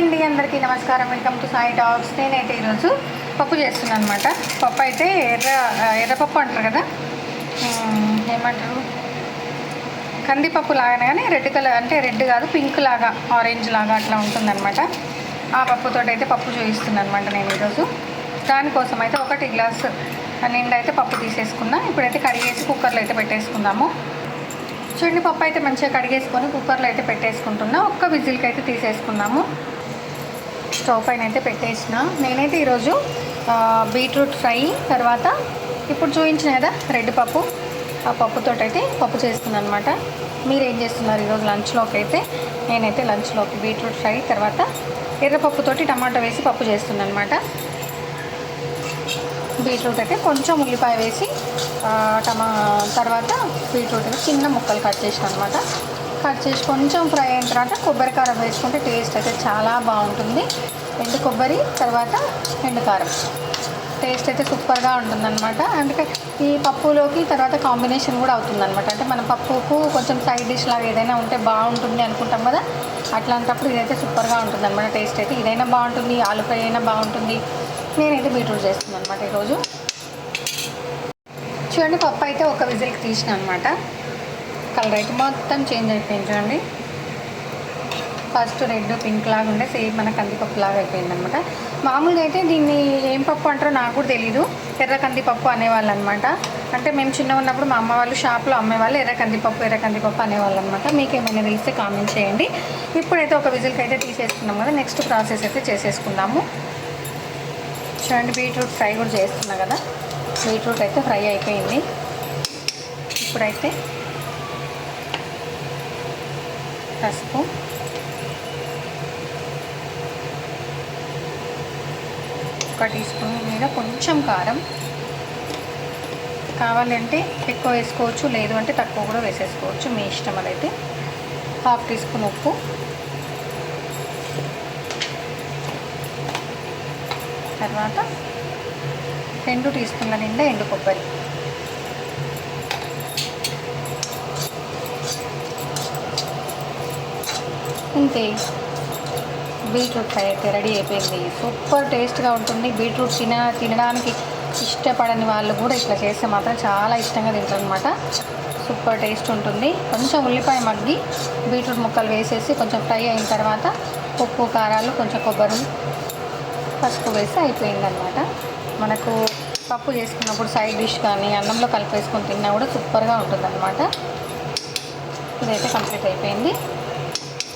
అండి అందరికీ నమస్కారం. వెల్కమ్ టు సాయి టాక్స్ నేనైతే ఈరోజు పప్పు చేస్తున్నాను అనమాట పప్పు అయితే ఎర్ర ఎర్రపప్పు అంటారు కదా? ఏమంటారు? కందిపప్పు లాగానే కానీ రెడ్ కలర్ అంటే రెడ్ కాదు పింక్ లాగా ఆరెంజ్ లాగా అట్లా ఉంటుందన్నమాట. ఆ పప్పుతో అయితే పప్పు చూపిస్తున్నాను అనమాట నేను ఈరోజు. దానికోసం అయితే ఒకటి గ్లాస్ నిండా అయితే పప్పు తీసేసుకున్నా. ఇప్పుడైతే కడిగేసి కుక్కర్లో అయితే పెట్టేసుకుందాము. చూడండి పప్పు అయితే మంచిగా కడిగేసుకొని కుక్కర్లో అయితే పెట్టేసుకుంటున్నా. ఒక్క విజిల్కి అయితే తీసేసుకున్నాము స్టవ్ పైన అయితే పెట్టేసిన. నేనైతే ఈరోజు బీట్రూట్ ఫ్రై తర్వాత ఇప్పుడు చూపించిన కదా రెడ్ పప్పు. ఆ పప్పుతో అయితే పప్పు చేస్తున్నాను అనమాట మీరు ఏం చేస్తున్నారు ఈరోజు లంచ్లోకి అయితే? నేనైతే లంచ్లోకి బీట్రూట్ ఫ్రై తర్వాత ఎర్రపప్పుతోటి టమాటా వేసి పప్పు చేస్తున్నాను అనమాట బీట్రూట్ అయితే కొంచెం ఉల్లిపాయ వేసి టమా తర్వాత బీట్రూట్ చిన్న ముక్కలు కట్ చేసిన అనమాట కట్ చేసి కొంచెం ఫ్రై అయిన తర్వాత కొబ్బరికారం వేసుకుంటే టేస్ట్ అయితే చాలా బాగుంటుంది. ఎండు కొబ్బరి తర్వాత ఎండు కారం. టేస్ట్ అయితే సూపర్గా ఉంటుందన్నమాట. అందుకే ఈ పప్పులోకి తర్వాత కాంబినేషన్ కూడా అవుతుందన్నమాట. అంటే మన పప్పుకు కొంచెం సైడ్ డిష్ లాగా ఏదైనా ఉంటే బాగుంటుంది అనుకుంటాం కదా అట్లాంటప్పుడు ఇదైతే సూపర్గా ఉంటుంది అనమాట టేస్ట్ అయితే. ఇదైనా బాగుంటుంది ఆలు ఫ్రై అయినా బాగుంటుంది. నేనైతే బీట్రూట్ చేస్తున్నాను అనమాట ఈరోజు. చూడండి పప్పు అయితే ఒక విజిల్కి తీసిన అనమాట కలర్ అయితే మొత్తం చేంజ్ అయిపోయింది చూడండి. ఫస్ట్ రెడ్ పింక్ లాగా ఉండే సేమ్ మన కందిపప్పు లాగా అయిపోయింది అనమాట మామూలుగా అయితే దీన్ని ఏం పప్పు అంటారో నాకు కూడా తెలీదు. ఎర్ర కందిపప్పు అనేవాళ్ళు అనమాట అంటే మేము చిన్న ఉన్నప్పుడు మా అమ్మ వాళ్ళు షాప్లో అమ్మేవాళ్ళు ఎర్ర కందిపప్పు ఎర్ర కందిపప్పు అనేవాళ్ళు అనమాట మీకు ఏమైనా తెలిస్తే కామెంట్ చేయండి. ఇప్పుడైతే ఒక విజిల్కి అయితే తీసేసుకున్నాం కదా నెక్స్ట్ ప్రాసెస్ అయితే చేసేసుకుందాము. చూడండి బీట్రూట్ ఫ్రై కూడా చేస్తున్నా కదా. బీట్రూట్ అయితే ఫ్రై అయిపోయింది. ఇప్పుడైతే పసుపు ఒక టీ స్పూన్ మీద కొంచెం కారం. కావాలంటే ఎక్కువ వేసుకోవచ్చు లేదు అంటే తక్కువ కూడా వేసేసుకోవచ్చు మీ ఇష్టం అదైతే. హాఫ్ టీ స్పూన్ ఉప్పు. తర్వాత రెండు టీ స్పూన్ల నిండా ఎండు కొబ్బరి. అంతే బీట్రూట్ ఫ్రై అయితే రెడీ అయిపోయింది. సూపర్ టేస్ట్గా ఉంటుంది. బీట్రూట్ తిన తినడానికి ఇష్టపడని వాళ్ళు కూడా ఇట్లా చేస్తే మాత్రం చాలా ఇష్టంగా తింటారు అనమాట సూపర్ టేస్ట్ ఉంటుంది. కొంచెం ఉల్లిపాయ మగ్గి బీట్రూట్ ముక్కలు వేసేసి కొంచెం ఫ్రై అయిన తర్వాత ఉప్పు కారాలు కొంచెం కొబ్బరి పసుపు వేసి అయిపోయిందనమాట మనకు పప్పు చేసుకున్నప్పుడు సైడ్ డిష్ కానీ అన్నంలో కలిపేసుకొని తిన్నా కూడా సూపర్గా ఉంటుంది అనమాట ఇదైతే కంప్లీట్ అయిపోయింది.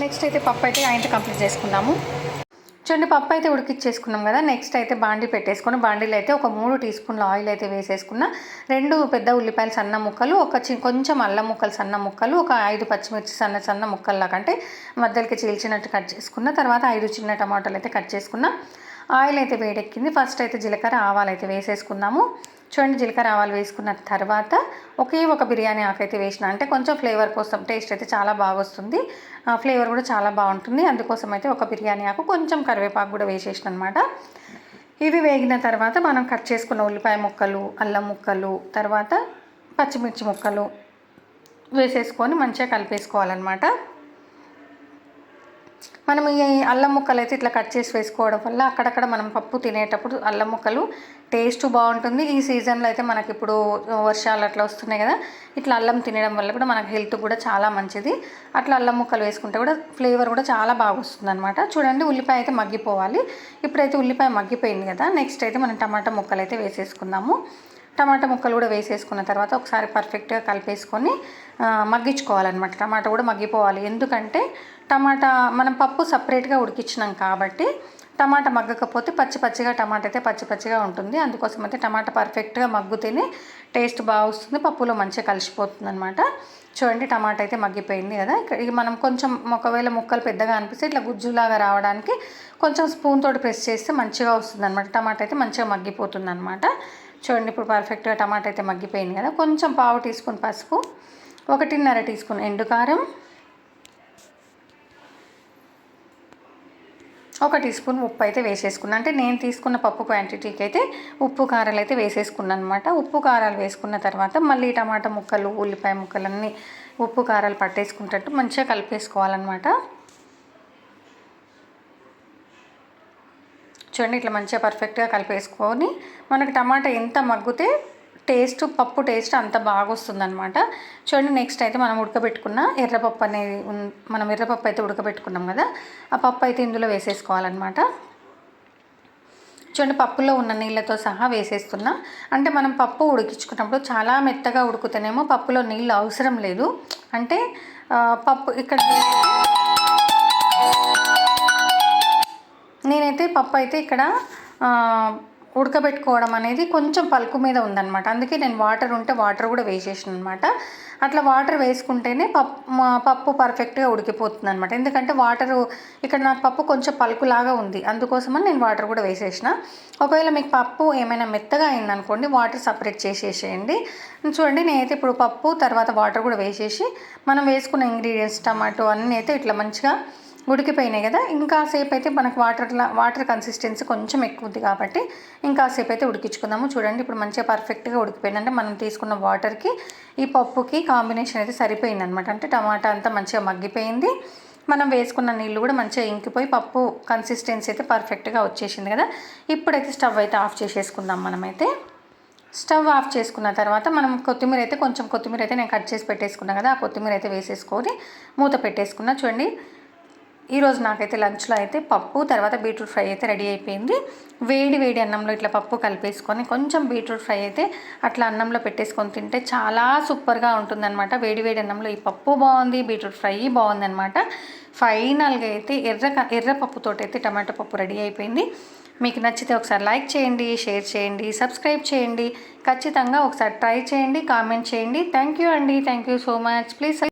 నెక్స్ట్ అయితే పప్పు అయితే ఆయనతో కంప్లీట్ చేసుకున్నాము చూడండి పప్పు అయితే ఉడికిచ్చేసుకున్నాం కదా. నెక్స్ట్ అయితే బాండీ పెట్టేసుకుని బాండీలో అయితే ఒక మూడు టీ స్పూన్ల ఆయిల్ అయితే వేసేసుకున్న. రెండు పెద్ద ఉల్లిపాయలు సన్న ముక్కలు ఒక చి కొంచెం అల్లం ముక్కలు సన్న ముక్కలు ఒక ఐదు పచ్చిమిర్చి సన్న సన్న ముక్కల్లాగా అంటే మధ్యలోకి చీల్చినట్టు కట్ చేసుకున్న. తర్వాత ఐదు చిన్న టమాటాలు అయితే కట్ చేసుకున్న. ఆయిల్ అయితే వేడెక్కింది. ఫస్ట్ అయితే జీలకర్ర ఆవాలు అయితే వేసేసుకున్నాము. చూడండి జీలకర్ర ఆవాలు వేసుకున్న తర్వాత ఒకే ఒక బిర్యానీ ఆకు అయితే వేసిన అంటే కొంచెం ఫ్లేవర్ కోసం టేస్ట్ అయితే చాలా బాగా వస్తుంది ఫ్లేవర్ కూడా చాలా బాగుంటుంది. అందుకోసం అయితే ఒక బిర్యానీ ఆకు కొంచెం కరివేపాకు కూడా వేసేసిన అనమాట ఇవి వేగిన తర్వాత మనం కట్ చేసుకున్న ఉల్లిపాయ ముక్కలు అల్లం ముక్కలు తర్వాత పచ్చిమిర్చి ముక్కలు వేసేసుకొని మంచిగా కలిపేసుకోవాలన్నమాట. మనం ఈ అల్లం ముక్కలు అయితే ఇట్లా కట్ చేసి వేసుకోవడం వల్ల అక్కడక్కడ మనం పప్పు తినేటప్పుడు అల్లం ముక్కలు టేస్ట్ బాగుంటుంది. ఈ సీజన్లో అయితే మనకి ఇప్పుడు వర్షాలు అట్లా వస్తున్నాయి కదా ఇట్లా అల్లం తినడం వల్ల కూడా మనకి హెల్త్ కూడా చాలా మంచిది. అట్లా అల్లం ముక్కలు వేసుకుంటే కూడా ఫ్లేవర్ కూడా చాలా బాగా వస్తుంది అనమాట చూడండి ఉల్లిపాయ అయితే మగ్గిపోవాలి. ఇప్పుడైతే ఉల్లిపాయ మగ్గిపోయింది కదా నెక్స్ట్ అయితే మనం టమాటా ముక్కలు అయితే వేసేసుకుందాము. టమాటా ముక్కలు కూడా వేసేసుకున్న తర్వాత ఒకసారి పర్ఫెక్ట్గా కలిపేసుకొని మగ్గించుకోవాలన్నమాట. టమాటా కూడా మగ్గిపోవాలి. ఎందుకంటే టమాటా మనం పప్పు సపరేట్గా ఉడికించినాం కాబట్టి టమాటా మగ్గకపోతే పచ్చి పచ్చిగా టమాటా అయితే పచ్చి పచ్చిగా ఉంటుంది. అందుకోసం అయితే టమాటా పర్ఫెక్ట్గా మగ్గుతేనే టేస్ట్ బాగా వస్తుంది. పప్పులో మంచిగా కలిసిపోతుంది అనమాట చూడండి టమాటా అయితే మగ్గిపోయింది కదా. ఇక్కడ ఇక మనం కొంచెం ఒకవేళ ముక్కలు పెద్దగా అనిపిస్తే ఇట్లా గుజ్జులాగా రావడానికి కొంచెం స్పూన్ తోటి ప్రెస్ చేస్తే మంచిగా వస్తుంది అనమాట టమాటా అయితే మంచిగా మగ్గిపోతుంది అనమాట చూడండి ఇప్పుడు పర్ఫెక్ట్గా టమాటా అయితే మగ్గిపోయింది కదా. కొంచెం పావు టీ స్పూన్ పసుపు ఒకటిన్నర టీ స్పూన్ ఎండు కారం ఒక టీ స్పూన్ ఉప్పు అయితే వేసేసుకున్నాను అంటే నేను తీసుకున్న పప్పు క్వాంటిటీకి అయితే ఉప్పు కారాలు అయితే వేసేసుకున్నాను అనమాట ఉప్పు కారాలు వేసుకున్న తర్వాత మళ్ళీ టమాటా ముక్కలు ఉల్లిపాయ ముక్కలన్నీ ఉప్పు కారాలు పట్టేసుకుంటట్టు మంచిగా కలిపేసుకోవాలన్నమాట. చూడండి ఇట్లా మంచిగా పర్ఫెక్ట్గా కలిపేసుకొని మనకి టమాటా ఎంత మగ్గితే టేస్ట్ పప్పు టేస్ట్ అంత బాగా వస్తుందనమాట చూడండి నెక్స్ట్ అయితే మనం ఉడకబెట్టుకున్న ఎర్రపప్పు అనేది మనం ఎర్రపప్పు అయితే ఉడకబెట్టుకున్నాం కదా ఆ పప్పు అయితే ఇందులో వేసేసుకోవాలన్నమాట. చూడండి పప్పులో ఉన్న నీళ్ళతో సహా వేసేస్తున్నా. అంటే మనం పప్పు ఉడికించుకున్నప్పుడు చాలా మెత్తగా ఉడుకుతేనేమో పప్పులో నీళ్ళు అవసరం లేదు. అంటే పప్పు ఇక్కడ నేనైతే పప్పు అయితే ఇక్కడ ఉడకబెట్టుకోవడం అనేది కొంచెం పలుకు మీద ఉందన్నమాట. అందుకే నేను వాటర్ ఉంటే వాటర్ కూడా వేసేసాను అనమాట అట్లా వాటర్ వేసుకుంటేనే పప్పు మా- పప్పు పర్ఫెక్ట్గా ఉడికిపోతుంది అనమాట ఎందుకంటే వాటర్ ఇక్కడ నాకు పప్పు కొంచెం పలుకులాగా ఉంది. అందుకోసమని నేను వాటర్ కూడా వేసేసిన. ఒకవేళ మీకు పప్పు ఏమైనా మెత్తగా అయిందనుకోండి వాటర్ సపరేట్ చేసేసేయండి. చూడండి నేనైతే ఇప్పుడు పప్పు తర్వాత వాటర్ కూడా వేసేసి మనం వేసుకున్న ఇంగ్రీడియంట్స్ టమాటో అన్నీ అయితే ఇట్లా మంచిగా ఉడికిపోయినాయి కదా. ఇంకాసేపు అయితే మనకు వాటర్లా వాటర్ కన్సిస్టెన్సీ కొంచెం ఎక్కువ ఉంది కాబట్టి ఇంకాసేపు అయితే ఉడికించుకుందాము. చూడండి ఇప్పుడు మంచిగా పర్ఫెక్ట్గా ఉడికిపోయింది. అంటే మనం తీసుకున్న వాటర్కి ఈ పప్పుకి కాంబినేషన్ అయితే సరిపోయింది అనమాట అంటే టమాటా అంతా మంచిగా మగ్గిపోయింది. మనం వేసుకున్న నీళ్ళు కూడా మంచిగా ఇంకిపోయి పప్పు కన్సిస్టెన్సీ అయితే పర్ఫెక్ట్గా వచ్చేసింది కదా. ఇప్పుడైతే స్టవ్ అయితే ఆఫ్ చేసేసుకుందాం మనమైతే. స్టవ్ ఆఫ్ చేసుకున్న తర్వాత మనం కొత్తిమీర అయితే కొంచెం కొత్తిమీర అయితే నేను కట్ చేసి పెట్టేసుకున్నా కదా ఆ కొత్తిమీర అయితే వేసేసుకొని మూత పెట్టేసుకున్నా. చూడండి ఈరోజు నాకైతే లంచ్లో అయితే పప్పు తర్వాత బీట్రూట్ ఫ్రై అయితే రెడీ అయిపోయింది. వేడి వేడి అన్నంలో ఇట్లా పప్పు కలిపేసుకొని కొంచెం బీట్రూట్ ఫ్రై అయితే అట్లా అన్నంలో పెట్టేసుకొని తింటే చాలా సూపర్గా ఉంటుందన్నమాట. వేడి వేడి అన్నంలో ఈ పప్పు బాగుంది బీట్రూట్ ఫ్రై బాగుందన్నమాట. ఫైనల్గా అయితే ఎర్ర ఎర్ర పప్పుతోటి అయితే టమాటో పప్పు రెడీ అయిపోయింది. మీకు నచ్చితే ఒకసారి లైక్ చేయండి షేర్ చేయండి సబ్స్క్రైబ్ చేయండి. ఖచ్చితంగా ఒకసారి ట్రై చేయండి కామెంట్ చేయండి. థ్యాంక్ యూ అండి. Thank you so much. Please